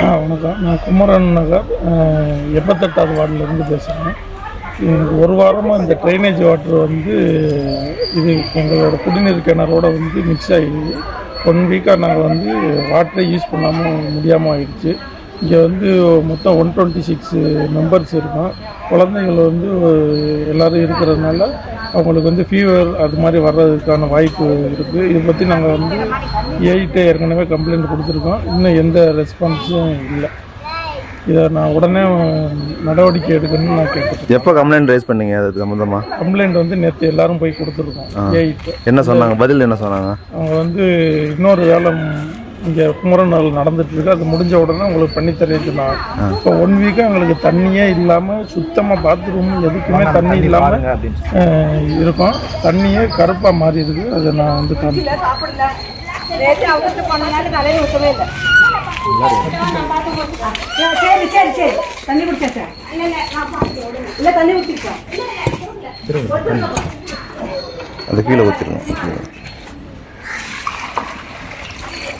வணக்கம். நான் குமரன் நகர் எண்பத்தெட்டாவது வார்டிலேருந்து பேசுகிறேன் எனக்கு ஒரு வாரமாக இந்த ட்ரைனேஜ் வாட்டர் வந்து இது எங்களோட குடிநீர் கிணறோட வந்து மிக்ஸ் ஆகிடுது ஒன் வீக்காக நாங்கள் வந்து வாட்டரை யூஸ் பண்ணாமல் முடியாமல் ஆயிடுச்சு. இங்கே வந்து மொத்தம் ஒன் டுவெண்ட்டி சிக்ஸ் மெம்பர்ஸ் இருக்கோம். குழந்தைகள் வந்து எல்லோரும் இருக்கிறதுனால அவங்களுக்கு வந்து ஃபீவர் அது மாதிரி வர்றதுக்கான வாய்ப்பு இருக்குது இதை பற்றி நாங்கள் வந்து ஏஐட்டே ஏற்கனவே கம்ப்ளைண்ட் கொடுத்துருக்கோம். இன்னும் எந்த ரெஸ்பான்ஸும் இல்லை. இதை நான் உடனே நடவடிக்கை எடுக்கணும்னு நான் கேட்குறேன் எப்போ கம்ப்ளைண்ட் ரைஸ் பண்ணீங்க? அது சம்மந்தமா கம்ப்ளைண்ட் வந்து நேற்று எல்லாரும் போய் கொடுத்துருக்கோம். ஏஐட்டு என்ன சொன்னாங்க? பதில் என்ன சொன்னாங்க? அவங்க வந்து இன்னொரு வேலை இங்கே குமரன் நாள் நடந்துட்டு இருக்கு அது முடிஞ்ச உடனே உங்களுக்கு பண்ணி தரேன்னு இப்போ ஒன் வீக்காக எங்களுக்கு தண்ணியே இல்லாமல் சுத்தமாக பாத்ரூம் எதுக்குமே தண்ணி இல்லாமல் இருக்கும். தண்ணியே கருப்பாக மாறி இருக்கு. அதை நான் வந்து சரி சரி சரி. தண்ணி இல்லை ஊற்றிருக்கேன் அது கீழே